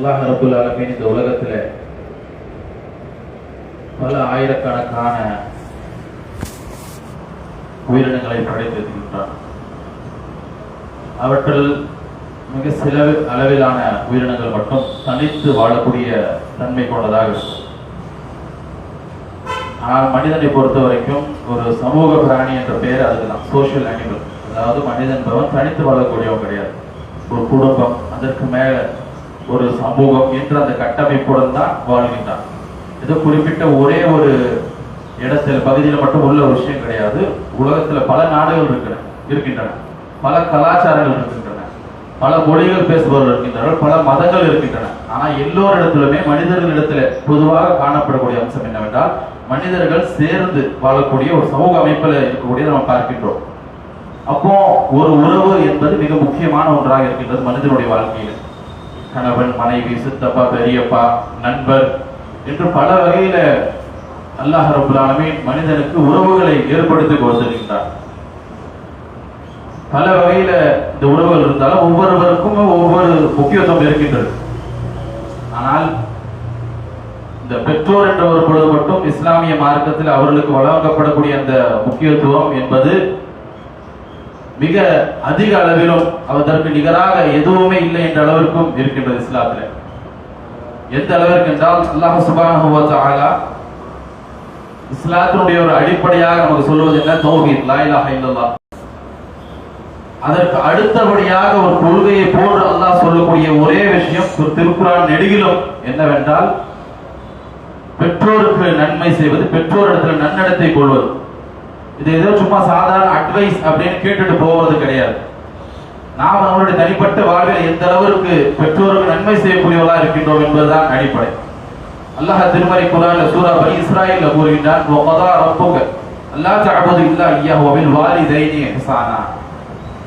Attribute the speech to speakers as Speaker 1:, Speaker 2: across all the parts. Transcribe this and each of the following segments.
Speaker 1: அல்லாஹ் ரபுல் ஆலமீன் இந்த உலகத்தில் பல ஆயிரக்கணக்கான உயிரினங்களை படைத்திருக்கின்றான். அவற்றில் மிக சில அளவிலான உயிரினங்கள் மட்டும் தனித்து வாழக்கூடிய தன்மை கொண்டதாக இருக்கும். ஆனால் மனிதனை பொறுத்த வரைக்கும் ஒரு சமூக பிராணி என்ற பெயர் அதுதான் சோசியல் அனிமல் அதாவது மனிதன் பவன் தனித்து வாழக்கூடியவன் கிடையாது. ஒரு குடும்பம் அதற்கு மேல ஒரு சமூகம் என்ற அந்த கட்டமைப்புடன் தான் வாழ்கின்றான் இது குறிப்பிட்ட ஒரே ஒரு இடத்துல பகுதியில் மட்டும் உள்ள ஒரு விஷயம் கிடையாது. உலகத்தில் பல நாடுகள் இருக்கின்றன இருக்கின்றன. பல கலாச்சாரங்கள் இருக்கின்றன. பல மொழிகள் பேசுபவர்கள் இருக்கின்றனர் பல மதங்கள் இருக்கின்றன. ஆனால் எல்லோரிடத்திலுமே மனிதர்களிடத்தில் பொதுவாக காணப்படக்கூடிய அம்சம் என்னவென்றால் மனிதர்கள் சேர்ந்து வாழக்கூடிய ஒரு சமூக அமைப்பில் இருக்கக்கூடிய நம்ம பார்க்கின்றோம். அப்போ ஒரு உறவு என்பது மிக முக்கியமான ஒன்றாக இருக்கின்றது மனிதனுடைய வாழ்க்கையில். கணவன் மனைவி சித்தப்பா பெரியப்பா நண்பர் என்று பல வகையில அல்லாஹ் ரபுல் மனிதனுக்கு உறவுகளை ஏற்படுத்தி கொடுத்திருக்கின்றார். பல வகையில இந்த உறவுகள் இருந்தாலும் ஒவ்வொருவருக்கும் ஒவ்வொரு முக்கியத்துவம் இருக்கின்றது. ஆனால் இந்த பெற்றோர் என்ற ஒரு பொழுது மட்டும் இஸ்லாமிய மார்க்கத்தில் அவர்களுக்கு வழங்கப்படக்கூடிய அந்த முக்கியத்துவம் என்பது மிக அதிக அளவிலும் அதற்கு நிகராக எதுவுமே இல்லை என்ற அளவிற்கும் இருக்கின்றது இஸ்லாத்துல. எந்த அளவிற்கு என்றால் அல்லாஹ் சுபானஹு இஸ்லாத்தினுடைய ஒரு அடிப்படையாக நமக்கு சொல்வது என்ன? தௌஹீத் லா இலாஹ இல்லல்லாஹ். அதற்கு அடுத்தபடியாக ஒரு கொள்கையை போன்று அல்லாஹ் சொல்லக்கூடிய ஒரே விஷயம் ஒரு திருக்குறான் நெடுகிலும் என்னவென்றால் பெற்றோருக்கு நன்மை செய்வது பெற்றோரிடத்தில் நன்னடத்தை கொள்வது. இது ஏதோ சும்மா சாதாரண அட்வைஸ் அப்படின்னு கேட்டுட்டு போவது கிடையாது. நாம் நம்மளுடைய தனிப்பட்ட வாழ்வில் எந்த அளவிற்கு பெற்றோருக்கு நன்மை செய்யக்கூடியவர்களா இருக்கின்றோம் என்பதுதான் அடிப்படை. அல்லாஹ் திருமறை குரான் சூரா பனி இஸ்ராயில் கூறுகின்றான் அல்லா தஅபுது இல்லா இய்யாஹு வாரி தைரியம் சானா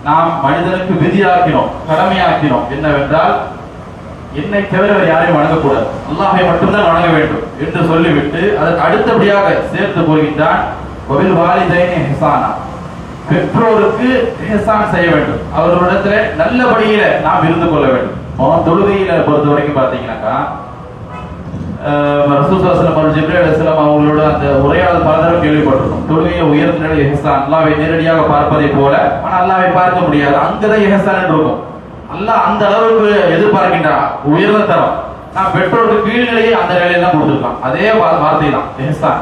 Speaker 1: நாம் மனிதனுக்கு விதியாக்கினோம் கடமையாக்கினோம். என்னவென்றால் என்னை தவிர வேறு யாரையும் வணங்கக்கூடாது. அல்லாஹை மட்டும்தான் வணங்க வேண்டும் என்று சொல்லிவிட்டு அதற்கு அடுத்தபடியாக சேர்த்து கூறுகின்றான் வபில் வாலிதைனி ஹிசானா பெற்றோருக்கு ஹிசான் செய்ய வேண்டும். அவர்களிடத்துல நல்லபடியில நாம் இருந்து கொள்ள வேண்டும். அவன் தொழுகையில பொறுத்த வரைக்கும் பாத்தீங்கன்னாக்கா ரசூசாசனம் அவர் ஜிப்ரே அலிஸ்லாம் அவங்களோட அந்த உரையாடல் பல தடவை கேள்விப்பட்டிருக்கும். தொழுகையை உயர்ந்த நிலை எஹசான் அல்லாவை நேரடியாக பார்ப்பதை போல ஆனா அல்லாவை பார்க்க முடியாது. அங்கதான் எஹசான் என்று இருக்கும். அல்லாஹ் அந்த அளவுக்கு எதிர்பார்க்கின்றான். உயர்ந்த தரம். நான் பெற்றோருக்கு கீழ்நிலையை அந்த நிலையில தான் கொடுத்துருக்கான் அதே வா- வார்த்தை தான் எஹசான்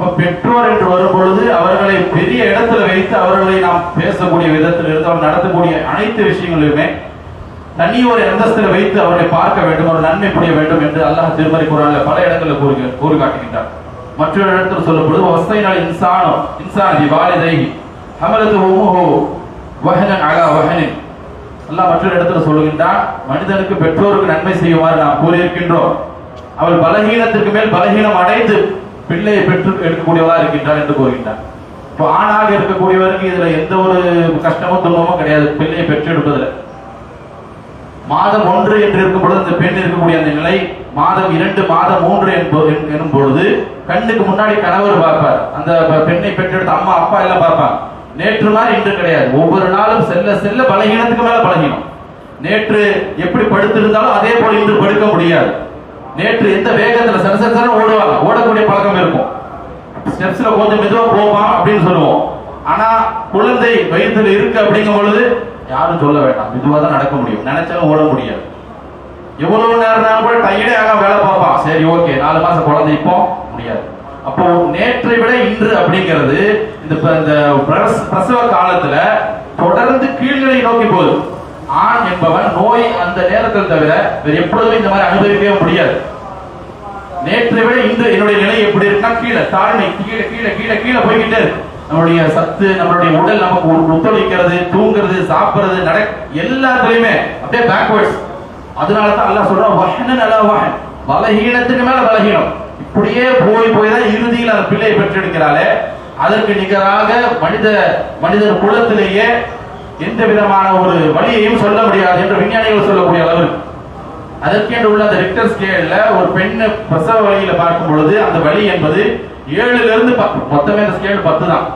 Speaker 1: அப்ப பெற்றோர் என்று வரும் பொழுது அவர்களை பெரிய இடத்துல வைத்து அவர்களை நாம் பேசக்கூடிய விதத்தில் இருந்து அவர் நடத்தக்கூடிய அனைத்து விஷயங்களிலுமே தனி ஒரு அந்தஸ்தில் வைத்து அவரை பார்க்க வேண்டும் ஒரு நன்மை புரிய வேண்டும் என்று அல்லாஹ் திருமறை குரான்ல பல இடங்களில் கூறு கூறு காட்டுகின்றார் மற்றொரு இடத்தில் சொல்லப்படுது வஸ்தைனால் இன்சானோ இன்சானி வாலிதைகி அமலது உம்முஹு வஹனன் அலா வஹனின். அல்லாஹ் மற்றொரு இடத்துல சொல்லுகின்றான் மனிதனுக்கு பெற்றோருக்கு நன்மை செய்யுமாறு நாம் கூறியிருக்கின்றோம். அவள் பலகீனத்திற்கு மேல் பலகீனம் அடைந்து பிள்ளையை பெற்று எடுக்கக்கூடியவராக இருக்கின்றார் என்று கூறுகின்றார். இப்போ ஆணாக இருக்கக்கூடியவருக்கு இதுல எந்த ஒரு கஷ்டமும் துன்பமும் கிடையாது பிள்ளையை பெற்று எடுப்பதில். மாதம் ஒன்று என்று இருக்கும் பொழுது அந்த பெண் இருக்கக்கூடிய அந்த நிலை மாதம் இரண்டு மாதம் மூன்று என்போ- எனும் பொழுது கண்ணுக்கு முன்னாடி கணவர் பார்ப்பார். அந்த பெண்ணை பெற்றெடுத்த அம்மா அப்பா எல்லாம் பார்ப்பாங்க. நேற்று மாதிரி இன்று கிடையாது. ஒவ்வொரு நாளும் செல்ல செல்ல பலகீனத்துக்கு மேல பலகீனம் நேற்று எப்படி படுத்திருந்தாலும் அதே போல இன்று படுக்க முடியாது. நேற்று எந்த வேகத்துல சரசரசர ஓடுவாங்க. ஓடக்கூடிய பழக்கம் இருக்கும். ஸ்டெப்ஸ்ல கொஞ்சம் மெதுவா போவான் அப்படின்னு சொல்லுவோம். ஆனா குழந்தை வயிற்றுல இருக்கு அப்படிங்கும் பொழுது யாரும் சொல்ல வேண்டாம். மெதுவா தான் நடக்க முடியும். நினைச்சாலும் ஓட முடியாது. எவ்வளவு நேரம் கூட டயர்டே ஆக வேலை பார்ப்பான் சரி ஓகே. நாலு மாசம் குழந்தை இப்போ? முடியாது. அப்போ நேற்றை விட இன்று அப்படிங்கிறது இந்த ப- இந்த பிரசவ காலத்துல தொடர்ந்து கீழ்நிலை நோக்கி போகுது. ஆண் என்பவன் நோய் அந்த நேரத்தில் தவிர வேற எப்பொழுதுமே இந்த மாதிரி அனுபவிக்கவே முடியாது. நேற்றை விட இன்று என்னுடைய நிலை எப்படி இருக்குன்னா கீழே தாழ்மை கீழே கீழே கீழே கீழே போய்கிட்டே இருக்கு. நம்மளுடைய சத்து நம்மளுடைய உடல் நமக்கு ஒத்துழைக்கிறது தூங்குறது சாப்பிடுறது நட எல்லாத்துலயுமே அப்படியே பேக்வர்ட்ஸ் அதனால தான் அல்லாஹ் சொல்றான் வஹனன் அலா வஹன். பலஹீனத்துக்கு மேல பலகீனம். இப்படியே போய் போய் தான் இறுதியில் அந்த பிள்ளையை பெற்றெடுக்கிறாளே. அதற்கு நிகராக மனித மனிதர் குலத்திலேயே எந்த விதமான ஒரு வழியையும் சொல்ல முடியாது என்று விஞ்ஞானிகள் சொல்லக்கூடிய அளவிற்கு அதற்கென்று உள்ள அந்த ரிக்டர் ஸ்கேல்ல ஒரு பெண்ணு பிரசவ வழியில பார்க்கும் பொழுது அந்த வலி என்பது ஏழுல இருந்து மொத்தமே அந்த ஸ்கேல் பத்து தான்.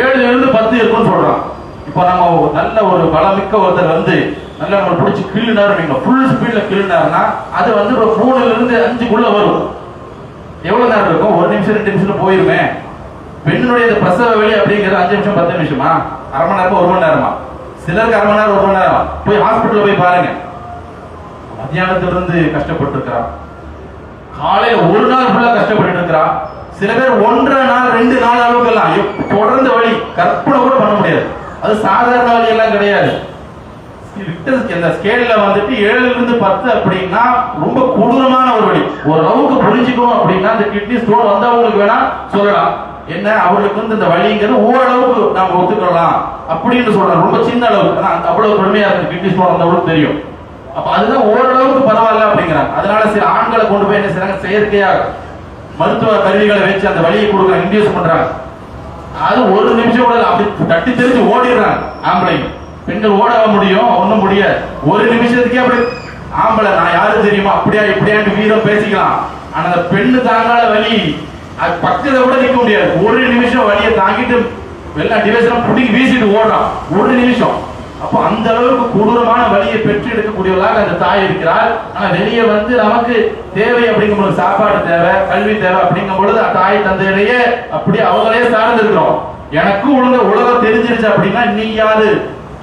Speaker 1: ஏழுல இருந்து பத்து இருக்கும்னு சொல்றான். இப்போ நம்ம நல்ல ஒரு பலமிக்க ஒருத்தர் வந்து நல்லா நம்ம பிடிச்சி கிள்ளுனாரு நீங்க ஃபுல் ஸ்பீட்ல கிள்ளுனாருன்னா அது வந்து ஒரு மூணுல இருந்து அஞ்சுக்குள்ள வரும். எவ்வளவு நேரம் இருக்கும்? ஒரு நிமிஷம் ரெண்டு நிமிஷம் போயிருமே. பெண்ணுடைய பிரசவ வழி அப்படிங்கிறது அஞ்சு நிமிஷம் பத்து நிமிஷமா? அரை மணி நேரமா? ஒரு மணி நேரமா? சிலருக்கு அரை மணி நேரம் ஒரு மணி நேரம்? போய் ஹாஸ்பிட்டல்ல போய் பாருங்க. மத்தியானத்துல இருந்து கஷ்டப்பட்டு இருக்கிறா காலையில ஒரு நாள் ஃபுல்லா கஷ்டப்பட்டு இருக்கிறா சில பேர் ஒன்றரை நாள் ரெண்டு நாள் அளவுக்கு எல்லாம் தொடர்ந்து வழி கற்பனை கூட பண்ண முடியாது. அது சாதாரண வழி எல்லாம் கிடையாது. இந்த ஸ்கேல்ல வந்துட்டு ஏழுல இருந்து பத்து அப்படின்னா ரொம்ப கொடூரமான ஒரு வழி ஓரளவுக்கு புரிஞ்சுக்கணும் அப்படின்னா இந்த கிட்னி ஸ்டோன் வந்தவங்களுக்கு வேணா சொல்லலாம். என்ன? அவர்களுக்கு வந்து இந்த வழிங்கிறது ஓரளவுக்கு நாம ஒத்துக்கலாம் அப்படின்னு சொல்றாரு. ரொம்ப சின்ன அளவுக்கு ஆனா அவ்வளவு கடுமையா இருக்கு. கிட்னி ஸ்டோன் வந்தவங்களுக்கு தெரியும். அப்ப அதுதான் ஓரளவுக்கு பரவாயில்ல அப்படிங்கிறாங்க. அதனால சில ஆண்களை கொண்டு போய் என்ன செய்யறாங்க செயற்கையாக மருத்துவ கருவிகளை வச்சு அந்த வழியை கொடுக்க இன்டியூஸ் பண்றாங்க. அது ஒரு நிமிஷம் கூட அப்படி தட்டி தெரிஞ்சு ஓடிடுறாங்க. ஆம்பளைங்க. பெண்கள் ஓட முடியும். ஒண்ணும் முடியாது. ஒரு நிமிஷத்துக்கே அப்படி ஆம்பளை நான் யாரும் தெரியுமா? அப்படியா இப்படியான்னு வீரம் பேசிக்கலாம். ஆனா அந்த பெண்ணு தாங்காத வலி அது பக்கத்துல கூட நிற்க முடியாது. ஒரு நிமிஷம் வழியை தாங்கிட்டு எல்லா டிவைஸும் பிடிக்கி வீசிட்டு ஓடுறான். ஒரு நிமிஷம். அப்போ அந்த அளவுக்கு கொடூரமான வழியை பெற்று எடுக்கக்கூடியவர்களாக அந்த தாய் இருக்கிறார் ஆனா வெளியே வந்து நமக்கு தேவை அப்படிங்கும் பொழுது சாப்பாடு தேவை கல்வி தேவை அப்படிங்கும் பொழுது அந்த தாய் தந்தையிலேயே அப்படி அவங்களே சார்ந்து இருக்கிறோம் எனக்கும் ஒழுங்க உலகம் தெரிஞ்சிருச்சு அப்படின்னா நீ யாரு?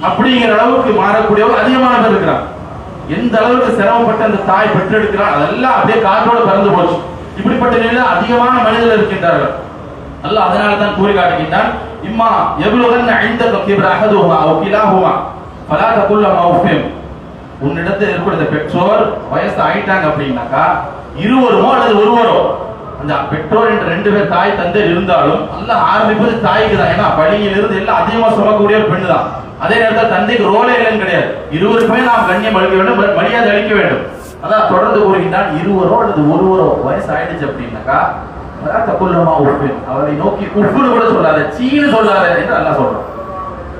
Speaker 1: அப்படிங்கிற அளவுக்கு மாறக்கூடியவர்கள் அதிகமான பேர் இருக்கிறாங்க. எந்த அளவுக்கு சிரமப்பட்டு அந்த தாய் பெற்றெடுக்கிறாள் அதெல்லாம் அப்படியே காற்றோட பறந்து போச்சு. இப்படிப்பட்ட நிலையில அதிகமான மனிதர்கள் இருக்கின்றார்கள். அல்லாஹ் அதனால தான் கூறி காட்டுகின்றான் இம்மா எவ்வளவு عندك كبر أحدهما أو كلاهما فلا تقل لهما أوف உன்னிடத்தில் இருக்கிற இந்த பெற்றோர் வயசு ஆயிட்டாங்க அப்படின்னாக்கா இருவருமோ அல்லது ஒருவரோ அந்த பெற்றோர் என்ற ரெண்டு பேர் தாய் தந்தை இருந்தாலும் நல்லா ஆரம்பிப்பது தாய்க்கு தான். ஏன்னா வழியிலிருந்து எல்லாம் அதிகமா சுமக்கக்கூடிய ஒரு பெண்ணு தான் அதே நேரத்தில் தந்தைக்கு ரோலே இல்லைன்னு கிடையாது. இருவருக்குமே நாம் கண்ணியம் அளிக்க வேண்டும் மரியாதை அளிக்க வேண்டும். அதான் தொடர்ந்து கூறுகின்றான் இருவரோ அல்லது ஒருவரோ வயசு ஆயிடுச்சு அப்படின்னாக்கா அதான் உப்பு அவரை நோக்கி உப்புன்னு கூட சொல்லாத சீனு சொல்லாத என்று நல்லா சொல்றோம்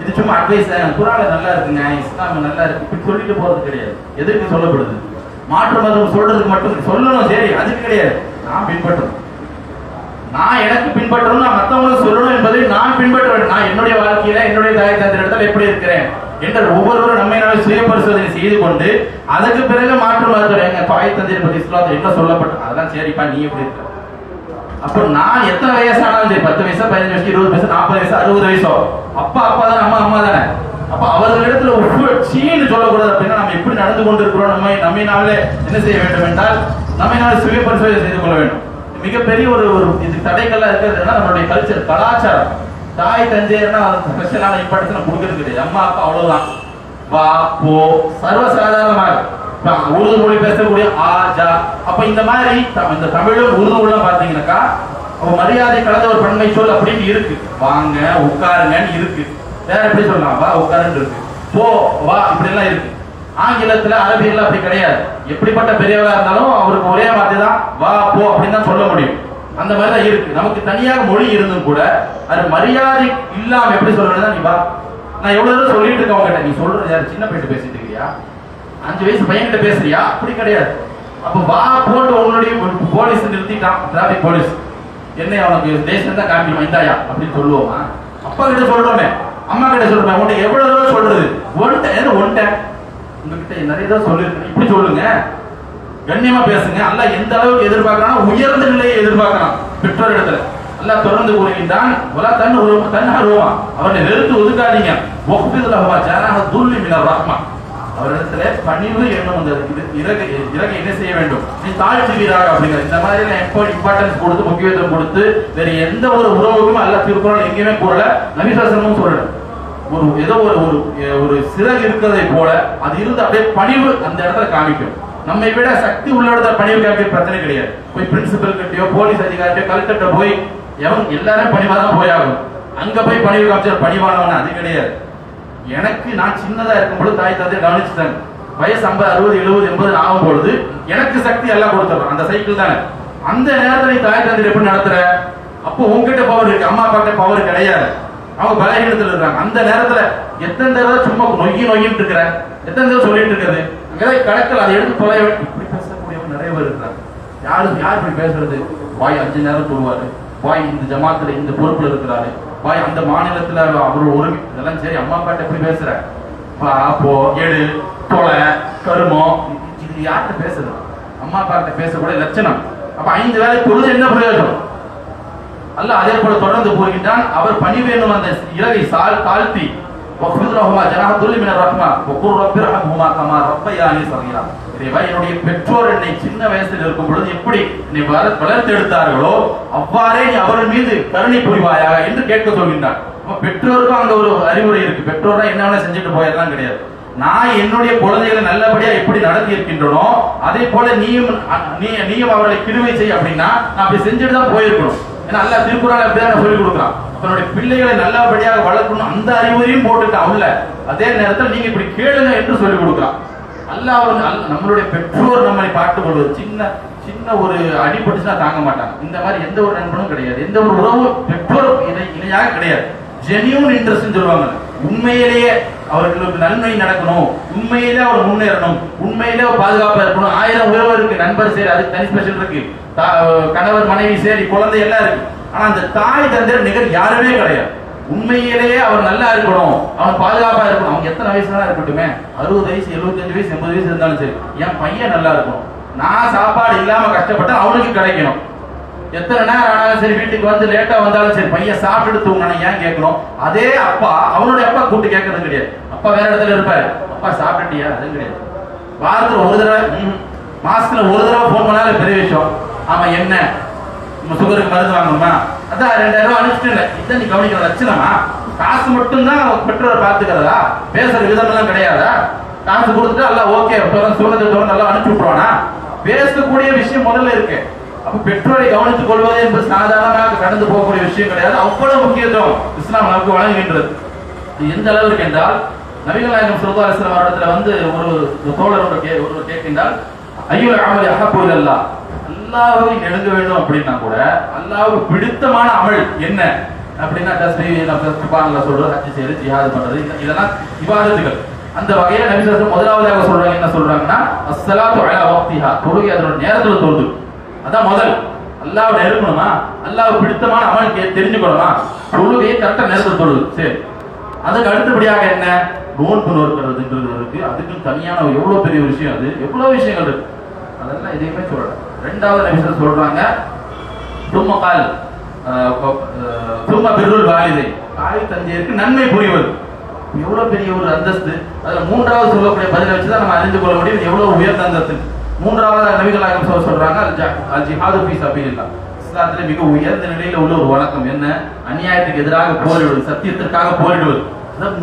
Speaker 1: இது சும்மா அட்வைஸ் தான். குரால நல்லா இருக்குங்க இஸ்லாம் நல்லா இருக்கு. இப்படி சொல்லிட்டு போறது கிடையாது. எதற்கு சொல்லப்படுது? மாற்று மதம் சொல்றதுக்கு மட்டும் சொல்லணும் சரி அதுக்கு கிடையாது. நான் பின்பற்றணும். நான் எனக்கு பின்பற்றணும் நான் மத்தவங்களுக்கு சொல்லணும் என்பதை நான் பின்பற்ற நான் என்னுடைய வாழ்க்கையில என்னுடைய தாய் தந்திர இடத்துல எப்படி இருக்கிறேன் என்ற ஒவ்வொருவரும் நம்மை நாமே சுய பரிசோதனை செய்து கொண்டு அதுக்கு பிறகு மாற்று மருத்துவர் எங்க தாய் தந்திர பத்தி இஸ்லாத்தை என்ன சொல்லப்பட்டது? அதெல்லாம் சரிப்பா நீ எப்படி இருக்க? அப்போ நான் எத்தனை வயசானாலும் சரி பத்து வயசா பதினஞ்சு வயசு இருபது வயசு நாற்பது வயசு அறுபது வயசோ அப்பா அப்பா தான் அம்மா அம்மா தானே. அப்ப அவர்களிடத்துல உப்பு சீன்னு சொல்லக்கூடாது அப்படின்னா நம்ம எப்படி நடந்து கொண்டிருக்கிறோம் நம்ம நம்மை நாளே என்ன செய்ய வேண்டும் என்றால் நம்மை நாளே சுய பரிசோதனை செய்து கொள்ள வேண்டும். மிகப்பெரிய ஒரு ஒரு இது தடைகள்லாம் இருக்கிறதுனா நம்மளுடைய கல்ச்சர் கலாச்சாரம். தாய் தந்தையர்னா ஸ்பெஷலான இம்பார்ட்டன்ஸ் கொடுக்கறது கிடையாது. அம்மா அப்பா அவ்வளவுதான். வா போ சர்வசாதாரணமாக இப்ப உருது மொழி பேசக்கூடிய ஆ ஜா. அப்ப இந்த மாதிரி இந்த தமிழும் உருதுலாம் பாத்தீங்கன்னாக்கா மரியாதை கலந்த ஒரு பன்மை சொல் அப்படின்னு இருக்கு. வாங்க உட்காருங்கன்னு இருக்கு. வேற எப்படி சொல்லலாம்? வா உட்காருன்னு இருக்கு. போ வா இப்படி எல்லாம் இருக்கு. ஆங்கிலத்துல அரபியெல்லாம் அப்படி கிடையாது. எப்படிப்பட்ட பெரியவரா இருந்தாலும் அவருக்கு ஒரே வார்த்தை தான் வா போ அப்படின்னு தான் சொல்ல முடியும். அந்த மாதிரி தான் இருக்கு. நமக்கு தனியாக மொழி இருந்தும் கூட அது மரியாதை இல்லாம எப்படி சொல்லணும்னா நீ வா. நான் எவ்வளவு சொல்லிட்டு இருக்கேன் உங்ககிட்ட நீ சொல்றது யாரு சின்ன போயிட்டு பேசிட்டு இருக்கியா? அஞ்சு வயசு பையன்கிட்ட பேசுறியா? அப்படி கிடையாது. அப்ப வா போட்டு உன்னுடைய போலீஸ் நிறுத்திட்டான். Traffic police. என்ன அவனுக்கு தேசம் தான் காப்பி இந்தாயா அப்படின்னு சொல்லுவோமா? அப்பா கிட்ட சொல்றோமே அம்மா கிட்ட சொல்றோமே உன்ட்ட எவ்வளவு தூரம் சொல்றது? ஒன்ட்ட ஏதோ ஒன்ட்ட? உங்ககிட்ட நிறைய தான் சொல்லிருக்கேன் இப்படி சொல்லுங்க. கண்ணியமா பேசுங்க. அல்ல எந்த அளவுக்கு எதிர்பார்க்கறான் உயர்ந்த நிலையை எதிர்பார்க்கறான். பெற்றோர் இடத்துல. அல்ல தொடர்ந்து கூறுகின்றான் வலா தன் ஒரு தன் அருவான் அவனை வெறுத்து ஒதுக்காதீங்க. ஒப்பிதுல ஹவா ஜானாக துல்லி மினர் ரஹ்மான் அவரிடத்துல பணிவு என்னும் அந்த இது இறகு இறகு என்ன செய்ய வேண்டும்? நீ தாழ்த்துவீராக அப்படிங்கிற இந்த மாதிரி எப்போ இம்பார்ட்டன்ஸ் கொடுத்து முக்கியத்துவம் கொடுத்து வேற எந்த ஒரு உறவுக்கும் அல்ல திருக்குறள் எங்கேயுமே கூறல. நபிசாசனமும் சொல்லல ஒரு ஏதோ ஒரு ஒரு ஒரு சிறகு இருக்கிறதை போல அது இருந்து அப்படியே பணிவு அந்த இடத்துல காமிக்கும். நம்மை விட சக்தி உள்ள இடத்துல பணிவு காமிக்க பிரச்சனை கிடையாது. போய் பிரின்சிபல் கிட்டயோ போலீஸ் அதிகாரிட்டோ கலெக்டர்கிட்ட போய் எவன் எல்லாரும் பணிவா தான் போயாகும் அங்க போய் பணிவு காமிச்சா பணிவானவன் அது கிடையாது. எனக்கு நான் சின்னதா இருக்கும்போது தாய் தந்தை கவனிச்சுட்டாங்க வயசு ஐம்பது அறுபது எழுபது எண்பது ஆகும் பொழுது எனக்கு சக்தி எல்லாம் கொடுத்துறோம் அந்த சைக்கிள் தானே. அந்த நேரத்துல நீ தாய் தந்தை எப்படி நடத்துற? அப்போ உங்ககிட்ட பவர் இருக்கு. அம்மா அப்பா கிட்ட பவர் கிடையாது. அவங்க பலகீனத்தில் இருக்காங்க. அந்த நேரத்துல எத்தனை தடவை சும்மா நொய்யி நொய்யிட்டு இருக்கிற? எத்தனை தடவை சொல்லிட்டு இருக்கிறது? அங்கதான் கடக்கல அதை எடுத்து தொலை இப்படி பேசக்கூடியவங்க நிறைய பேர் இருக்கிறாங்க யாரு யார் இப்படி பேசுறது? வாய் அஞ்சு நேரம் போடுவாரு வாய் இந்த ஜமாத்துல இந்த பொறுப்புல இருக்கிறாரு. பாய் அந்த மாநிலத்துல அவர் உரிமை இதெல்லாம் சரி அம்மா அப்பாட்ட எப்படி பேசுற? பா போ எடு தொலை கருமம் இது யார்கிட்ட பேசுது அம்மா அப்பாட்ட பேசக்கூடிய லட்சணம். அப்ப ஐந்து வேலை பொழுது என்ன பிரயோஜனம்? அல்ல அதே போல தொடர்ந்து கூறுகின்றான் அவர் பணிவேணும் அந்த இலகை சால் தாழ்த்தி. வஃபிர் லஹுமா ஜனாஹதுல்லி மினர் ரஹ்மா வகுர் ரப்பி கமா ரப்பயானி சகீரா. இறைவா என்னுடைய பெற்றோர் என்னை சின்ன வயசில் இருக்கும் பொழுது எப்படி என்னை வளர்த்து எடுத்தார்களோ அவ்வாறே நீ அவர்கள் மீது கருணை புரிவாயாக என்று கேட்க சொல்கின்றான் பெற்றோருக்கும் அங்க ஒரு அறிவுரை இருக்கு. பெற்றோர்னா என்னென்ன செஞ்சுட்டு போயிடலாம் கிடையாது. நான் என்னுடைய குழந்தைகளை நல்லபடியா எப்படி நடத்தி இருக்கின்றனோ அதே போல நீயும் நீயும் அவர்களை கிருமை செய் அப்படின்னா நான் அப்படி செஞ்சுட்டு தான் போயிருக்கணும். ஏன்னா அல்ல திருக்குறள் அப்படிதான் சொல்லி கொடுக்குறான். தன்னுடைய பிள்ளைகளை நல்லபடியாக வளர்க்கணும் அந்த அறிவுரையும் போட்டுட்டான் உள்ள அதே நேரத்தில் நீங்க இப்படி கேளுங்க என்று சொல்லி கொடுக்குறான். அல்ல அவர் நம்மளுடைய பெற்றோர் நம்மளை பார்த்து கொள்வது. சின்ன சின்ன ஒரு அடிபட்டுச்சுன்னா தாங்க மாட்டாங்க. இந்த மாதிரி எந்த ஒரு நண்பனும் கிடையாது. எந்த ஒரு உறவு பெற்றோர் இணை இணையாக கிடையாது. ஜெனியூன் இன்ட்ரெஸ்ட் சொல்லுவாங்க. உண்மையிலேயே அவர்களுக்கு நன்மை நடக்கணும். உண்மையிலே அவர் முன்னேறணும். உண்மையிலே பாதுகாப்பா இருக்கணும். ஆயிரம் உறவு இருக்கு. நண்பர் சரி அதுக்கு தனி ஸ்பெஷல் இருக்கு. கணவர் மனைவி சரி குழந்தை எல்லாம் இருக்கு. ஆனா அந்த தாய் தந்திர நிகர் யாருமே கிடையாது. உண்மையிலேயே அவர் நல்லா இருக்கணும். அவன் பாதுகாப்பா இருக்கணும். அவங்க எத்தனை வயசுல இருக்கட்டுமே? அறுபது வயசு எழுபத்தஞ்சு வயசு எண்பது வயசு இருந்தாலும் சரி. என் பையன் நல்லா இருக்கணும். நான் சாப்பாடு இல்லாம கஷ்டப்பட்டா அவனுக்கு கிடைக்கணும். எத்தனை நேரம் ஆனாலும் சரி வீட்டுக்கு வந்து லேட்டா வந்தாலும் சரி பையன் சாப்பிட்டு தூங்கணும் ஏன் கேட்கணும்? அதே அப்பா அவனுடைய அப்பா கூப்பிட்டு கேட்கறது கிடையாது. அப்பா வேற இடத்துல இருப்பாரு. அப்பா சாப்பிட்டுட்டியா? அதுவும் கிடையாது. வாரத்துல ஒரு தடவை மாசத்துல ஒரு தடவை போன் பண்ணாலும் பெரிய விஷயம். அவன் என்ன? நம்ம சுகருக்கு மருந்து வாங்கணுமா? அதான் ரெண்டாயிரம் ரூபாய் அனுப்பிச்சுட்டு இதான் நீ கவனிக்கிற லட்சணமா? காசு மட்டும்தான் பெற்றோரை பார்த்துக்கிறதா? பேசுற விதமெல்லாம் கிடையாதா? காசு கொடுத்துட்டு எல்லாம் ஓகே சுகத்தை தொடர்ந்து நல்லா அனுப்பிச்சு விட்டுருவானா? பேசக்கூடிய விஷயம் முதல்ல இருக்கு. அப்ப பெற்றோரை கவனித்துக் கொள்வது என்பது சாதாரணமாக கடந்து போகக்கூடிய விஷயம் கிடையாது. அவ்வளவு முக்கியத்துவம் இஸ்லாம் நமக்கு வழங்குகின்றது. இது எந்த அளவிற்கு என்றால் நபிகள் நாயகம் சுல்லா அலிஸ்லாம் அவரிடத்துல வந்து ஒரு தோழர் ஒன்று கே ஒரு கேட்கின்றால் ஐயோ அமலி அகப்பு அல்லாவை நெருங்க வேண்டும் அப்படின்னா கூட அல்லாஹ்வுக்கு பிடித்தமான அமல் என்ன? அப்படின்னா தஸ்மீ சொல்றது அச்சு செய்யறது ஜிஹாது பண்றது இதெல்லாம் விவாதத்துகள் அந்த வகையில நபிசாசம் முதலாவதாக சொல்றாங்க என்ன சொல்றாங்கன்னா அஸ்ஸலாத்து அலா வக்திஹா தொழுகை அதோட நேரத்துல தொழுது. அதான் முதல். அல்லாஹ் நெருங்கணுமா? அல்லாஹ் பிடித்தமான அமல் தெரிஞ்சுக்கணுமா? தொழுகையை கரெக்டா நேரத்துல தொழுது. சரி. அதுக்கு அடுத்தபடியாக என்ன? நோன்பு நோக்கிறதுன்றது இருக்கு. அதுக்கு தனியான எவ்வளவு பெரிய விஷயம் அது? எவ்வளவு விஷயங்கள் இருக்கு? அதெல்லாம் எதையுமே சொல்லலாம். ரெண்டாவது நிமிஷம் சொல்றாங்க தும்ம கால் தும்ம பிருள் வாலிதை தாய் தந்தையருக்கு நன்மை புரிவது. எவ்வளவு பெரிய ஒரு அந்தஸ்து. அதுல மூன்றாவது சொல்லக்கூடிய பதிலை வச்சுதான் நம்ம அறிந்து கொள்ள முடியும். எவ்வளவு உயர்ந்த அந்தஸ்து. மூன்றாவது நபிகளாக சொல்ல சொல்றாங்க அல் அல் ஜிஹாது ஃபீ அப்படின்னா இஸ்லாத்துல மிக உயர்ந்த நிலையில உள்ள ஒரு வணக்கம் என்ன? அநியாயத்துக்கு எதிராக போரிடுவது சத்தியத்திற்காக போரிடுவது.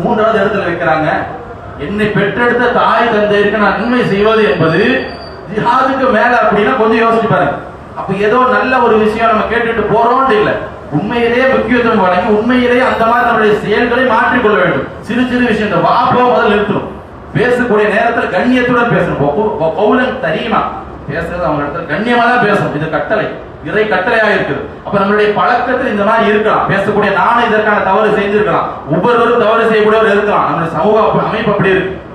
Speaker 1: மூன்றாவது இடத்துல வைக்கிறாங்க. என்னை பெற்றெடுத்த தாய் தந்தையருக்கு நான் நன்மை செய்வது என்பது ஜிஹாதுக்கு மேல அப்படின்னா கொஞ்சம் யோசிச்சு பாருங்க. அப்ப ஏதோ நல்ல ஒரு விஷயம் நம்ம கேட்டுட்டு போறோம்னு இல்ல. உண்மையிலேயே முக்கியத்துவம் வழங்கி உண்மையிலேயே அந்த மாதிரி நம்முடைய செயல்களை மாற்றிக்கொள்ள வேண்டும். சிறு சிறு விஷயம் வாப்போ முதல் நிறுத்தணும் பேசக்கூடிய நேரத்தில் கண்ணியத்துடன் பேசணும். ஒப்பு- ஒ- தெரியுமா பேசுறது அவங்க இடத்துல கண்ணியமா தான் பேசணும். இது கட்டளை. இறை கட்டளையாக இருக்குது. அப்ப நம்மளுடைய பழக்கத்தில் இந்த மாதிரி இருக்கலாம். பேசக்கூடிய நானும் இதற்கான தவறு செஞ்சிருக்கலாம் ஒவ்வொருவரும் தவறு செய்யக்கூடியவர் இருக்கலாம். நம்மளுடைய சமூக அமைப்பு அப்படி இருக்கு.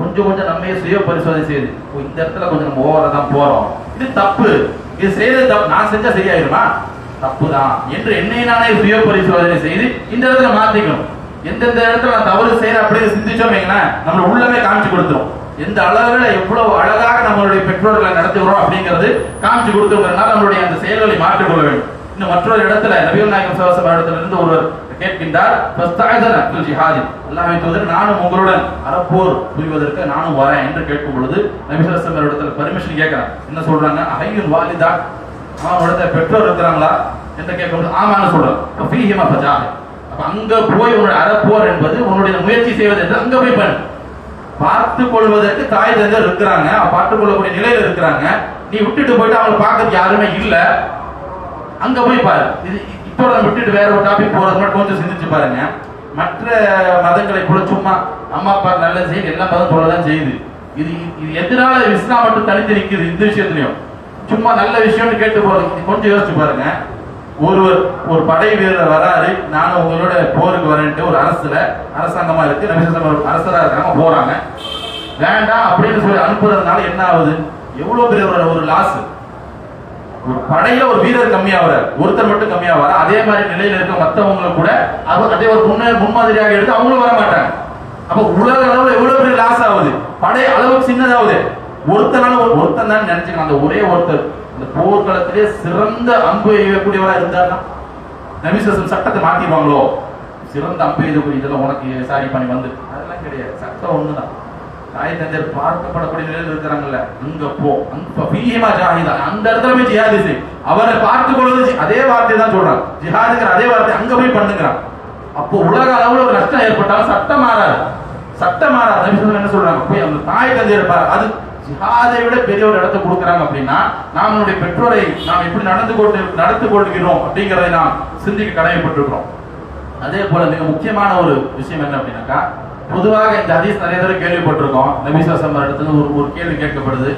Speaker 1: கொஞ்சம் கொஞ்சம் நம்மையே சுய பரிசோதனை செய்யுது இந்த இடத்துல கொஞ்சம் நம்ம ஓவரா தான் போறோம். இது தப்பு. இது செய்யறது தப்பு. நான் செஞ்சா சரியாயிருமா? தப்பு தான் என்று என்னை நானே சுய பரிசோதனை செய்து இந்த இடத்துல மாத்திக்கணும் எந்தெந்த இடத்துல நான் தவறு செய்யறேன் அப்படின்னு சிந்திச்சோம் வைங்களேன் உள்ளமே காமிச்சு கொடுத்துரும். எந்த அளவுல எவ்வளவு அழகாக நம்மளுடைய பெற்றோர்களை நடத்துகிறோம் அப்படிங்கிறது காமிச்சு கொடுத்துருக்கிறதுனால நம்மளுடைய அந்த செயல்களை மாற்றிக்கொள்ள வேண்டும். இன்னும் மற்றொரு இடத்துல நபிகள் நாயகம் சவசம் இடத்துல இருந்து ஒருவர் கேட்கின்றார் "ஃபஸ்தஅதன ஜிஹாதி." அல்லாஹ்வை தூதர் நானும் உங்களுடன் அறப்போர் புரிவதற்கு நானும் வரேன் என்று கேட்கும் பொழுது நபிசரசம் இடத்துல பர்மிஷன் கேட்கிறான் என்ன சொல்றாங்க? ஐயும் வாலிதா? அவனோட பெற்றோர் இருக்கிறாங்களா? என்று கேட்கும்போது ஆமான்னு சொல்றான் அப்ப அங்க போய் உன்னுடைய அறப்போர் என்பது உன்னுடைய முயற்சி செய்வது என்று அங்க போய் பண்ணு பார்த்து கொள்வதற்கு தாய் தந்தர் இருக்கிறாங்க. பார்த்து கொள்ளக்கூடிய நிலையில இருக்கிறாங்க. நீ விட்டுட்டு போயிட்டு அவங்களை பார்க்கறதுக்கு யாருமே இல்லை. அங்க போய் பாரு. இது இப்போ விட்டுட்டு வேற ஒரு டாபிக் போறது மட்டும் கொஞ்சம் சிந்திச்சு பாருங்க. மற்ற மதங்களை கூட சும்மா அம்மா அப்பா நல்ல செய்யுது எல்லா மதம் போலதான் செய்யுது. இது இது எதனால இஸ்லாம் மட்டும் தனித்து நிற்குது இந்த விஷயத்துலயும்? சும்மா நல்ல விஷயம்னு கேட்டு போறது. கொஞ்சம் யோசிச்சு பாருங்க. ஒருவர் ஒரு படை வீரர் வராரு. நானும் உங்களோட போருக்கு வரேன்ட்டு ஒரு அரசுல அரசாங்கமா இருக்கு. நபிசம் அரசரா இருக்காங்க போறாங்க. வேண்டாம் அப்படின்னு சொல்லி அனுப்புறதுனால என்ன ஆகுது? எவ்வளவு பெரிய ஒரு லாஸ் படையில ஒரு வீரர் கம்மியாகிறார் ஒருத்தர் மட்டும் கம்மியாகிறார் அதே மாதிரி நிலையில இருக்க மத்தவங்களும் கூட அவர் அதே ஒரு முன்ன முன்மாதிரியாக எடுத்து அவங்களும் வர மாட்டாங்க அப்ப உலக அளவுல எவ்வளவு பெரிய லாஸ் ஆகுது? படை அளவு சின்னதாவது ஒருத்தனால ஒரு- ஒருத்தன் தான் நினைச்சுக்கலாம் அந்த ஒரே ஒருத்தர் இந்த போர்க்களத்திலே சிறந்த அம்பு எய்யக்கூடியவரா இருந்தாருன்னா நபிசம் சட்டத்தை மாத்திடுவாங்களோ? சிறந்த அம்பு எய்தக்கூடிய இதெல்லாம் உனக்கு சாரி பண்ணி வந்து. அதெல்லாம் கிடையாது. சட்டம் ஒண்ணுதான். தாய் தந்தையர் பார்க்கப்படக்கூடிய நிலையில் இருக்கிறாங்கல்ல அங்க போ. அங்க பீயமா ஜாஹிதா. அந்த இடத்துல போய் ஜிஹாதி செய். அவரை பார்த்து கொள்வது அதே வார்த்தை தான் சொல்றான். ஜிஹாதுங்கிற அதே வார்த்தை அங்க போய் பண்ணுங்கிறான். அப்போ உலக அளவுல ஒரு நஷ்டம் ஏற்பட்டாலும் சட்டம் மாறாது. சட்டம் மாறாது. என்ன சொல்றாங்க? போய் அந்த தாய் தந்தையர் பாரு. அது ஜிஹாதை விட பெரிய ஒரு இடத்தை கொடுக்குறாங்க அப்படின்னா நாம் நம்முடைய பெற்றோரை நாம் எப்படி நடந்து கொண்டு நடத்து கொள்கிறோம் அப்படிங்கிறதை நாம் சிந்திக்க கடமைப்பட்டிருக்கிறோம். அதே போல மிக முக்கியமான ஒரு விஷயம் என்ன அப்படின்னாக்கா பொதுவாக இந்த ஹதீஸ் நிறைய தடவை கேள்விப்பட்டிருக்கோம். நபிசாசம் இடத்துல ஒரு ஒரு கேள்வி கேட்கப்படுது.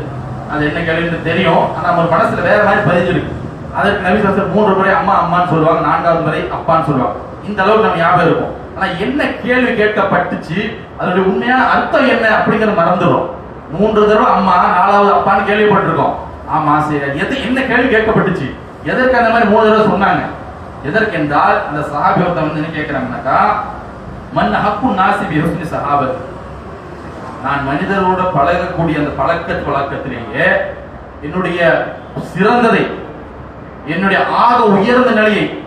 Speaker 1: அது என்ன கேள்வின்னு தெரியும். ஆனால் நம்ம மனசுல வேற மாதிரி பதிஞ்சிருக்கு. அதற்கு நபிசாசம் மூன்று முறை அம்மா அம்மான்னு சொல்லுவாங்க. நான்காவது முறை அப்பான்னு சொல்லுவாங்க. இந்த அளவுக்கு நம்ம ஞாபகம் இருக்கும். ஆனா என்ன கேள்வி கேட்கப்பட்டுச்சு? அதனுடைய உண்மையான அர்த்தம் என்ன அப்படிங்கிறத மறந்துடும் மூன்று தடவை அம்மா நாலாவது அப்பான்னு கேள்விப்பட்டிருக்கோம். ஆமா சரி. எது என்ன கேள்வி கேட்கப்பட்டுச்சு? எதற்கு அந்த மாதிரி மூணு தடவை சொன்னாங்க? எதற்கென்றால் இந்த சஹாபி ஒருத்தன் வந்து என்ன கேட்கிறாங்கன்னாக்கா மன் ஹக்கு நாசி பிஹுஸ்னி சஹாபத். நான் மனிதரோட பழகக்கூடிய அந்த பழக்க வழக்கத்திலேயே என்னுடைய சிறந்ததை என்னுடைய ஆக உயர்ந்த நிலையை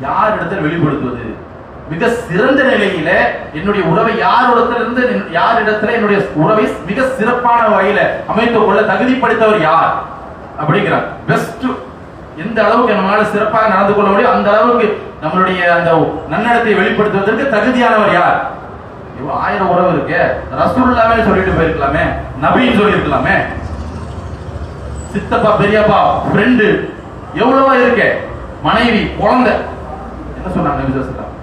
Speaker 1: யார் இடத்தில் வெளிப்படுத்துவது? மிக சிறந்த நிலையில என்னுடைய உறவை யாரிடத்துல இருந்து யார் இடத்துல என்னுடைய உறவை மிக சிறப்பான வகையில அமைத்துக் கொள்ள தகுதி யார்? அப்படிங்கிறார். பெஸ்ட் எந்த அளவுக்கு நம்மளால சிறப்பாக நடந்து கொள்ள முடியும் அந்த அளவுக்கு நம்மளுடைய அந்த நன்னடத்தை வெளிப்படுத்துவதற்கு தகுதியானவர் யார்? இவ்வளவு ஆயிரம் உறவு இருக்கு. ரசூல்லாமே சொல்லிட்டு போயிருக்கலாமே. நபின்னு சொல்லியிருக்கலாமே. சித்தப்பா பெரியப்பா ஃப்ரெண்டு எவ்வளவோ இருக்கு. மனைவி குழந்தை. என்ன சொன்னாங்க நபி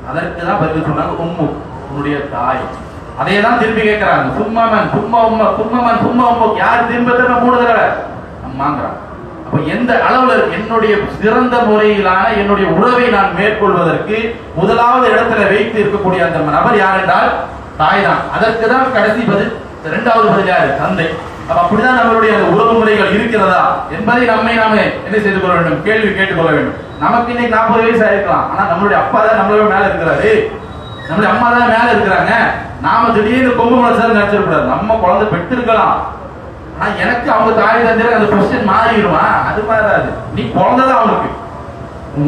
Speaker 1: அதற்கு தான் பதில் சொன்னாங்க உம்மு உன்னுடைய தாய். அதே தான் திருப்பி கேட்கறாங்க சும்மாமன் சும்மா உம்மா சும்மாமன் சும்மா உம்மா. யார் திரும்ப திரும்ப மூணு தடவை. அம்மாங்கிறான் எந்த அளவுல என்னுடைய சிறந்த முறையிலான என்னுடைய உறவை நான் மேற்கொள்வதற்கு முதலாவது இடத்துல வைத்து இருக்கக்கூடிய அந்த நபர் யார் என்றால் தாய் தான் அதற்கு தான் கடைசி பதில் இரண்டாவது பதில் யாரு? தந்தை. அப்ப அப்படிதான் நம்மளுடைய அந்த உறவு முறைகள் இருக்கிறதா என்பதை நம்மை நாம என்ன செய்து கொள்ள வேண்டும்? கேள்வி கேட்டுக்கொள்ள வேண்டும். நமக்கு இன்னைக்கு நாற்பது வயசு ஆயிருக்கலாம். ஆனா நம்மளுடைய அப்பா தான் நம்மளோட மேல இருக்கிறாரு. நம்மளுடைய அம்மா தான் மேல இருக்கிறாங்க. நாம திடீர்னு கொம்பு மனசாரி நினைச்சிடக்கூடாது. நம்ம குழந்தை பெற்றிருக்கலாம். ஆனா எனக்கு அவங்க தாய் தந்தையர் அந்த கொஸ்டின் மாறிடுமா? அது மாறாது. நீ குழந்தை அவனுக்கு.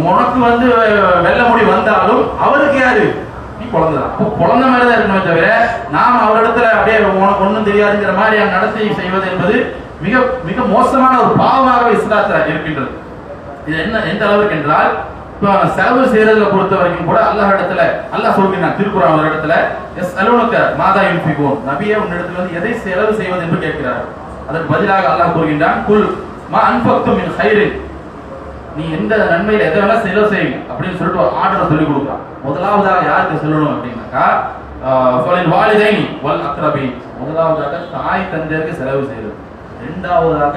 Speaker 1: உனக்கு வந்து வெள்ள முடி வந்தாலும் அவருக்கு யாரு? நீ குழந்தை தான் அப்போ குழந்தை மாதிரி தான் இருக்கணுமே தவிர நாம் அவரிடத்துல அப்படியே உனக்கு ஒண்ணும் தெரியாதுங்கிற மாதிரியான நடத்தை செய்வது என்பது மிக மிக மோசமான ஒரு பாவமாக இஸ்லாத்தில் இருக்கின்றது. இது என்ன எந்த அளவுக்கு என்றால் இப்போ செலவு செய்யறதுல பொறுத்த வரைக்கும் கூட அல்லாஹ் இடத்துல அல்லாஹ் சொல்கிறான் திருக்குறான் ஒரு இடத்துல எஸ் அலுவலக மாதா யுன்பிகோன் நபியே இடத்துல வந்து எதை செலவு செய்வது என்று கேட்கிறார்? அதற்கு பதிலாக அல்லாஹ் கூறுகின்றான் குல் மா அன்பக்தும் என் ஹைரு நீ எந்த நன்மையில எதை வேணா செலவு செய்யுங்க அப்படின்னு சொல்லிட்டு ஒரு ஆர்டரை சொல்லி கொடுக்குறான். முதலாவதாக யாருக்கு சொல்லணும் அப்படின்னாக்கா வாலிதைனி வல் அக்ரபி முதலாவதாக தாய் தந்தையருக்கு செலவு செய்வது இரண்டாவதாக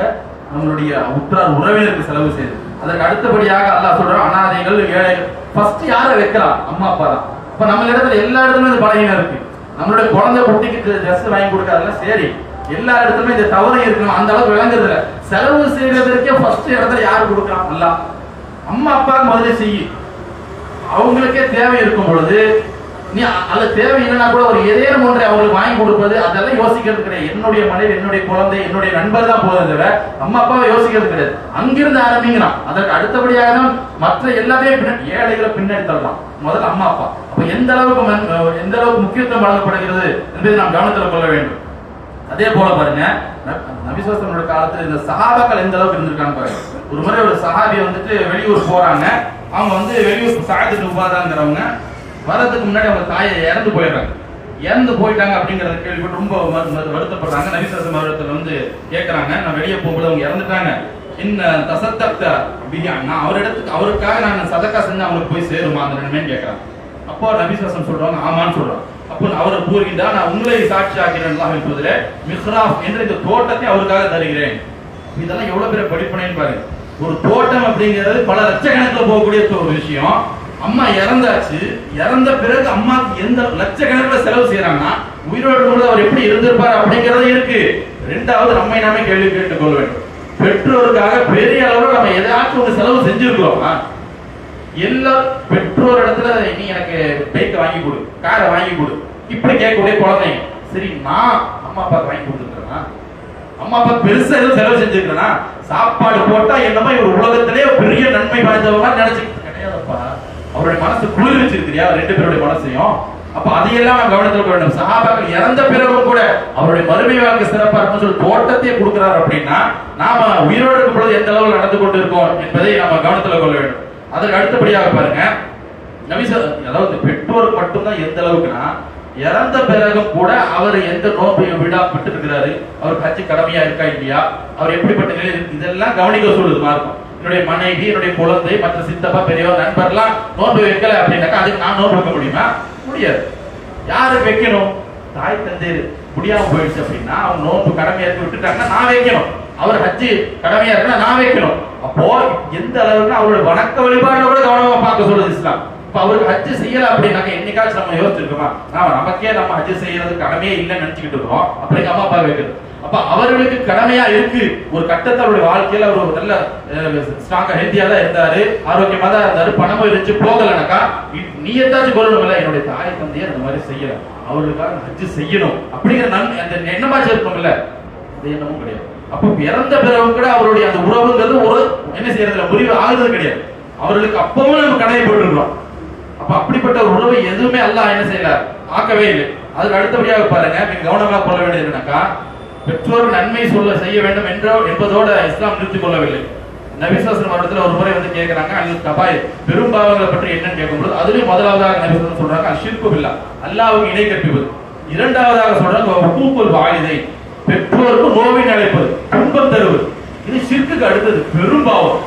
Speaker 1: நம்மளுடைய உற்றார் உறவினருக்கு செலவு செய்வது அதற்கு அடுத்தபடியாக அல்லாஹ் சொல்றான் அனாதைகள் ஏழைகள். ஃபர்ஸ்ட் யாரை வைக்கிறான் அம்மா அப்பா தான். இப்ப நம்ம இடத்துல எல்லா இடத்துலயும் இந்த இருக்கு. நம்மளுடைய குழந்தை குட்டிக்கு ட்ரெஸ் வாங்கி கொடுக்கறதுல சரி. எல்லா இடத்துலயும் இந்த தவறு இருக்கணும். அந்த அளவுக்கு விளங்குறது இல்லை செலவு செய்யறதுக்கே ஃபர்ஸ்ட் இடத்துல யார் கொடுக்குறான் அல்ல அம்மா அப்பா முதல்ல செய்யு அவங்களுக்கே தேவை இருக்கும் பொழுது நீ அல்ல தேவை இல்லைன்னா கூட ஒரு ஏதேனும் ஒன்றை அவங்களுக்கு வாங்கி கொடுப்பது அதெல்லாம் யோசிக்கிறது கிடையாது. என்னுடைய மனைவி என்னுடைய குழந்தை என்னுடைய நண்பர் தான் போதும் தவிர அம்மா அப்பாவை யோசிக்கிறது கிடையாது. அங்கிருந்து ஆரம்பிங்கிறான் அதற்கு அடுத்தபடியாக தான் மற்ற எல்லாத்தையும் ஏழைகளை பின்னாடி தள்ளலாம் முதல்ல அம்மா அப்பா. அப்ப எந்த அளவுக்கு எந்த அளவுக்கு முக்கியத்துவம் வழங்கப்படுகிறது என்பதை நாம் கவனத்தில் கொள்ள வேண்டும். அதே போல பாருங்க நபிசுவாசனோட காலத்துல இந்த சகாபாக்கள் எந்த அளவுக்கு இருந்திருக்காங்க பாருங்க. ஒரு முறை ஒரு சஹாபி வந்துட்டு வெளியூர் போறாங்க. அவங்க வந்து வெளியூர் சாயத்துக்கு உபாதாங்கிறவங்க வர்றதுக்கு முன்னாடி அவங்க தாயை இறந்து போயிடுறாங்க. இறந்து போயிட்டாங்க அப்படிங்கறத கேள்விப்பட்டு ரொம்ப வருத்தப்படுறாங்க. நபிசுவசம் அவர்கள் வந்து கேட்கறாங்க நான் வெளியே போகும்போது அவங்க இறந்துட்டாங்க. இன்ன தசத்தப்த பிரியாணி நான் அவரிடத்துக்கு அவருக்காக நான் சதக்கா செஞ்சு அவங்களுக்கு போய் சேருமா அந்த நன்மைன்னு கேட்கறாங்க அப்போ நபிசுவசம் சொல்றாங்க ஆமான்னு சொல்றாங்க. அப்போ அவர் கூறுகின்றார் நான் உங்களை சாட்சி ஆகிறேன் என்பதில் மிஹ்ராப் என்ற இந்த தோட்டத்தை அவருக்காக தருகிறேன். இதெல்லாம் எவ்வளவு பெரிய படிப்பனைன்னு பாருங்க. ஒரு தோட்டம் அப்படிங்கிறது பல லட்சக்கணக்கில் போகக்கூடிய ஒரு விஷயம். அம்மா இறந்தாச்சு. இறந்த பிறகு அம்மா எந்த லட்சக்கணக்கில் செலவு செய்யறாங்கன்னா உயிரோடு பொழுது அவர் எப்படி இருந்திருப்பார் அப்படிங்கறது இருக்கு. ரெண்டாவது நம்மை நாமே கேள்வி கேட்டுக் கொள்ள வேண்டும். பெற்றோருக்காக பெரிய அளவில் நம்ம எதாச்சும் ஒரு செலவு செஞ்சிருக்கிறோமா? எல்லா பெற்றோர் இடத்துல நீ எனக்கு பைக்கை வாங்கி கொடு காரை வாங்கி கொடு. இப்படி கேட்கக்கூடிய குழந்தைங்க சரி நான் அம்மா அப்பா வாங்கி கொடுத்துருக்கேனா? அம்மா அப்பா பெருசா எதுவும் செலவு செஞ்சிருக்கேனா? சாப்பாடு போட்டா என்னமோ இவர் உலகத்திலே பெரிய நன்மை வாய்ந்தவங்க நினைச்சு கிடையாதுப்பா. அவருடைய மனசு குளிர் வச்சிருக்கிறியா ரெண்டு பேருடைய மனசையும். அப்ப அதையெல்லாம் நான் கவனத்தில் கொள்ள வேண்டும். இறந்த பிறகும் கூட அவருடைய மறுமை வாழ்க்கை சிறப்பா இருக்கும்னு சொல்லி தோட்டத்தை கொடுக்கிறார் அப்படின்னா நாம உயிரோடு இருக்கும் பொழுது எந்த அளவில் நடந்து கொண்டு இருக்கோம் என்பதை நாம கவனத்தில் கொள்ள வேண்டும். அதற்கு அடுத்தபடியாக பாருங்க. நபிச அதாவது பெற்றோர் மட்டும்தான் எந்த அளவுக்குன்னா இறந்த பிறகும் கூட அவர் எந்த நோன்பையும் விடாப்பட்டு இருக்கிறாரு. அவர் கட்சி கடமையா இருக்கா இல்லையா? அவர் எப்படிப்பட்ட நிலையில் இதெல்லாம் கவனிக்க சொல்லுது மார்க்கம். என்னுடைய மனைவி என்னுடைய குழந்தை மற்ற சித்தப்பா பெரியவர் நண்பர்லாம் நோன்பு வைக்கல அப்படின்னாக்கா அதுக்கு நான் நோன்பு வைக்க முடியுமா? முடியாது. யாரு வைக்கணும்? தாய் தந்தை முடியாம போயிடுச்சு அப்படின்னா அவங்க நோன்பு கடமையா விட்டுட்டாங்கன்னா நான் வைக்கணும். அவர் ஹஜ்ஜு கடமையா இருக்குன்னா நான் வைக்கணும். அப்போ எந்த அளவுக்கு அவரோட வணக்க வழிபாடுல கூட கவனமா பார்க்க சொல்லுது இஸ்லாம். இப்ப அவருக்கு ஹஜ்ஜு செய்யல அப்படின்னாக்க என்னைக்காச்சும் நம்ம யோசிச்சிருக்கோமா? நாம நமக்கே நம்ம ஹஜ்ஜு செய்யறது கடமையே இல்லைன்னு நினைச்சுக்கிட்டு இருக்கோம். அப்படி அம்மா அப்பா வைக்கிறது அப்ப அவர்களுக்கு கடமையா இருக்கு. ஒரு கட்டத்தை அவருடைய வாழ்க்கையில அவர் ஒரு நல்ல ஸ்ட்ராங்கா ஹெல்த்தியா தான் இருந்தாரு. ஆரோக்கியமா தான் இருந்தாரு. பணமும் இருந்துச்சு போகலனாக்கா நீ எதாச்சும் கொள்ளணும்ல என்னுடைய தாய் தந்தையை அந்த மாதிரி செய்யல. அவர்களுக்காக ஹஜ்ஜு செய்யணும். அப்படிங்கிற நன் அந்த எண்ணமாச்சும் இருக்கணும்ல அது எண்ணமும் கிடையாது. அப்ப இறந்த பிறகு கூட அவருடைய அந்த உறவுங்கிறது ஒரு என்ன செய்யறதுல முடிவு ஆகுறது கிடையாது. அவர்களுக்கு அப்பவும் நம்ம கடமை அப்ப அப்படிப்பட்ட ஒரு உறவை எதுவுமே அல்லாஹ் என்ன செய்யல ஆக்கவே இல்லை. அதுக்கு அடுத்தபடியாக பாருங்க நீங்க கவனமாக கொள்ள வேண்டியது என்னக்கா பெற்றோர் நன்மை சொல்ல செய்ய வேண்டும் என்றோ என்பதோட இஸ்லாம் நிறுத்திக் கொள்ளவில்லை. நபிசாசனம் வருடத்துல ஒரு முறை வந்து கேட்கிறாங்க அல் தபாய் பெரும் பாவங்களை பற்றி என்னன்னு கேட்கும்போது அதுலயும் முதலாவதாக நபிசாசன் சொல்றாங்க அஷிர்கு பில்லா அல்லாவுக்கு இணை கற்பிப்பது. இரண்டாவதாக சொல்றாங்க ஹுக்கூக்குல் வாலிதை பெற்றோருக்கு நோவின் அழைப்பது துன்பம் தருவது. இது சிற்குக்கு அடுத்தது பெரும் பாவம்.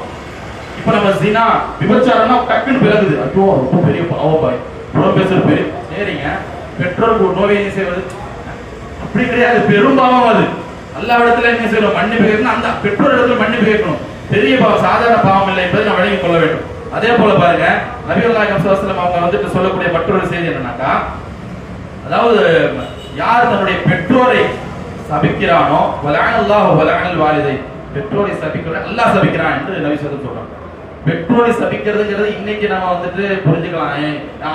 Speaker 1: இப்ப நம்ம சினா விபச்சாரம்னா டக்குன்னு பிறகுது ஐயோ ரொம்ப பெரிய பாவம் பாய். புறம் பெரிய சரிங்க. பெற்றோருக்கு ஒரு நோவை என்ன செய்வது? அப்படி கிடையாது. பெரும் பாவம் அது. எல்லா இடத்துல என்ன செய்யணும்? மன்னிப்பு கேட்கணும் அந்த பெற்றோர் இடத்துல மன்னிப்பு கேட்கணும் பெரிய பாவம் சாதாரண பாவம் இல்லை என்பதை நான் விளங்கிக் கொள்ள வேண்டும். அதே போல பாருங்க நபிகள் நாயகம் சுவாசலம் அவங்க வந்துட்டு சொல்லக்கூடிய மற்றொரு செய்தி என்னன்னாக்கா அதாவது யார் தன்னுடைய பெற்றோரை சபிக்கிறானோ? வலானல்லாஹு வலானல் வாலிதை. பெற்றோரை சபிக்கிறான் அல்லாஹ் சபிக்கிறான் என்று நபி சொல்லி சொல்றாங்க பெற்றோரை சபிக்கிறதுங்கிறது இன்னைக்கு நம்ம வந்துட்டு புரிஞ்சுக்கலாம்.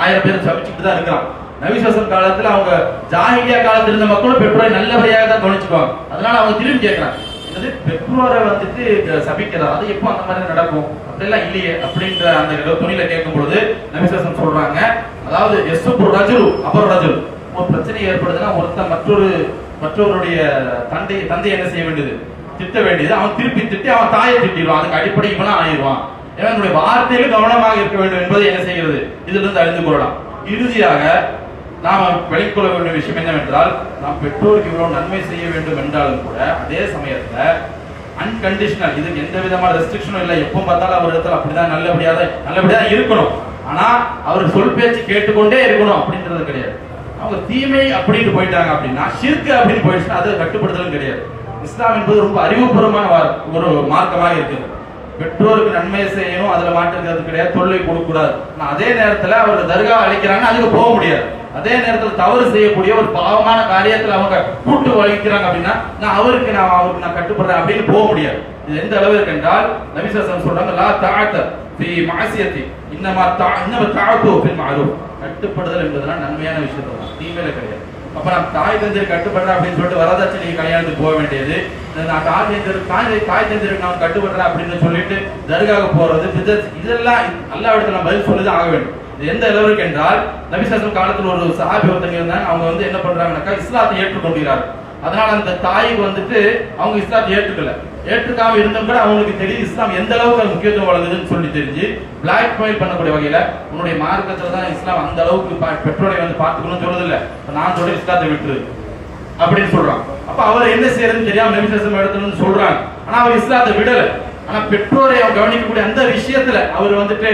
Speaker 1: ஆயிரம் பேர் சபிச்சுட்டு தான் இருக்கிறான் நபிசாசன் காலத்துல அவங்க ஜாகிலியா காலத்துல இருந்த மக்களும் பெற்றோரை நல்லபடியாக தான் கவனிச்சுக்குவாங்க. அதனால அவங்க திரும்பி கேட்கறாங்க. என்னது? பெற்றோரை வந்துட்டு சபிக்கிறார் அது எப்போ அந்த மாதிரி நடக்கும்? அப்படிலாம் இல்லையே அப்படின்ற அந்த துணியில கேட்கும் பொழுது நபிசாசன் சொல்றாங்க. அதாவது எஸ் ரஜுரு அபர் ரஜுரு ஒரு பிரச்சனை ஏற்படுதுன்னா ஒருத்தன் மற்றொரு மற்றவருடைய தந்தை தந்தை என்ன செய்ய வேண்டியது? திட்ட வேண்டியது. அவன் திருப்பி திட்டி அவன் தாயை திட்டிடுவான். அதுக்கு அடிப்படை இவனா ஆயிடுவான். இவனுடைய வார்த்தையில் கவனமாக இருக்க வேண்டும் என்பதை என்ன செய்கிறது? இதிலிருந்து அறிந்து கொள்ளலாம். இறுதியாக நாம் வெளிக்கொள்ள கொள்ள வேண்டிய விஷயம் என்னவென்றால் நாம் பெற்றோருக்கு இவ்வளவு நன்மை செய்ய வேண்டும் என்றாலும் கூட அதே சமயத்துல அன்கண்டிஷனல் இதுக்கு எந்த விதமான ரெஸ்ட்ரிக்ஷனும் இல்லை. எப்போ பார்த்தாலும் அவர் இடத்துல அப்படிதான் நல்லபடியாக தான் இருக்கணும். ஆனா அவர் சொல் பேச்சு கேட்டுக்கொண்டே இருக்கணும் அப்படின்றது கிடையாது. அவங்க தீமை அப்படின்னு போயிட்டாங்க அப்படின்னா ஷிர்கு அப்படின்னு போயிடுச்சுன்னா அது கட்டுப்படுத்தலும் கிடையாது. இஸ்லாம் என்பது ரொம்ப அறிவுபூர்வமான ஒரு மார்க்கமாக இருக்குது பெற்றோருக்கு நன்மை செய்யணும் அதுல மாட்டுங்கிறது கிடையாது தொல்லை கொடுக்கக்கூடாது. அதே நேரத்துல அவர் தர்கா அழைக்கிறாங்க அதுக்கு போக முடியாது. அதே நேரத்தில் தவறு செய்யக்கூடிய ஒரு பாவமான காரியத்தில் அவங்க கூட்டு வலிக்கிறாங்க அப்படின்னா நான் அவருக்கு நான் அவருக்கு நான் கட்டுப்படுறேன் அப்படின்னு போக முடியாது. இது எந்த அளவிற்கு என்றால் நபிசாசன் சொல்றாங்க லா தாத்த ஃபி மாசியத்தி இன்னமா தா இன்னம தாத்து ஃபில் கட்டுப்படுதல் என்பதெல்லாம் நன்மையான விஷயம் தான் தீமையில கிடையாது. அப்ப நான் தாய் தந்தையை கட்டுப்படுறேன் அப்படின்னு சொல்லிட்டு வரதட்சணை கல்யாணத்துக்கு போக வேண்டியது. நான் தாய் தந்தை தாய் தாய் தந்திர நான் கட்டுப்படுறேன் அப்படின்னு சொல்லிட்டு தர்காக போறது இதெல்லாம் எல்லா இடத்துல நான் பதில் சொல்லிதான் ஆக வேண்டும். இது எந்த அளவுக்கு என்றால் நபிசாசம் காலத்துல ஒரு சஹாபி ஒருத்தங்க இருந்தாங்க. அவங்க வந்து என்ன பண்றாங்கன்னாக்கா இஸ்லாத்தை ஏற்றுக்கொள்கிறார் அதனால அந்த தாய் வந்துட்டு அவங்க இஸ்லாத்தை ஏற்றுக்கல. ஏற்றுக்காம இருந்தும் கூட அவங்களுக்கு தெரியுது இஸ்லாம் எந்த அளவுக்கு அது முக்கியத்துவம் வழங்குதுன்னு சொல்லி தெரிஞ்சு பிளாக் மெயில் பண்ணக்கூடிய வகையில உன்னுடைய மார்க்கத்துல தான் இஸ்லாம் அந்த அளவுக்கு பா- பெற்றோரை வந்து பார்த்துக்கணும்னு சொல்றது இல்ல நான் சொல்ற இஸ்லாத்தை விட்டுரு அப்படின்னு சொல்றான். அப்ப அவர் என்ன செய்யறதுன்னு தெரியாம நபிசாசம் எடுத்துன்னு சொல்றாங்க. ஆனா அவர் இஸ்லாத்தை விடல. ஆனா பெற்றோரை அவர் கவனிக்கக்கூடிய அந்த விஷயத்துல அவர் வந்துட்டு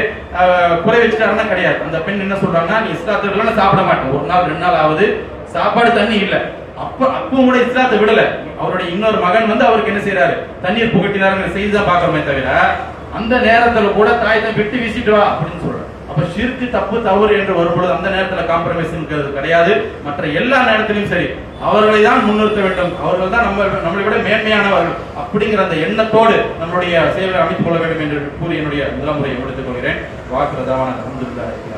Speaker 1: குறை வச்சுட்டாருன்னா கிடையாது. அந்த பெண் என்ன சொல்றாங்கன்னா நீ இஸ்லாத்தை விடல சாப்பிட மாட்டேன். ஒரு நாள் ரெண்டு நாள் ஆகுது. சாப்பாடு தண்ணி இல்ல. அப்ப அப்பவும் கூட இஸ்லாத்தை விடல. அவருடைய இன்னொரு மகன் வந்து அவருக்கு என்ன செய்யறாரு தண்ணீர் புகட்டினாருங்கிற செய்தி தான் பாக்குறோமே தவிர அந்த நேரத்துல கூட தாய் தான் விட்டு வீசிட்டு வா அப்படின்னு சொல்றாரு. அப்ப சிறுக்கு தப்பு தவறு என்று வரும்பொழுது அந்த நேரத்துல காம்ப்ரமைஸ் கிடையாது. மற்ற எல்லா நேரத்திலும் சரி அவர்களை தான் முன்னிறுத்த வேண்டும். அவர்கள் தான் நம்ம நம்மளை விட மேன்மையானவர்கள் அப்படிங்கிற அந்த எண்ணத்தோடு நம்மளுடைய சேவை அமைத்துக் கொள்ள வேண்டும் என்று கூறி என்னுடைய முதல் முறையை முடித்துக் கொள்கிறேன். வாக்குறதாவான அலமதுல்லாஹி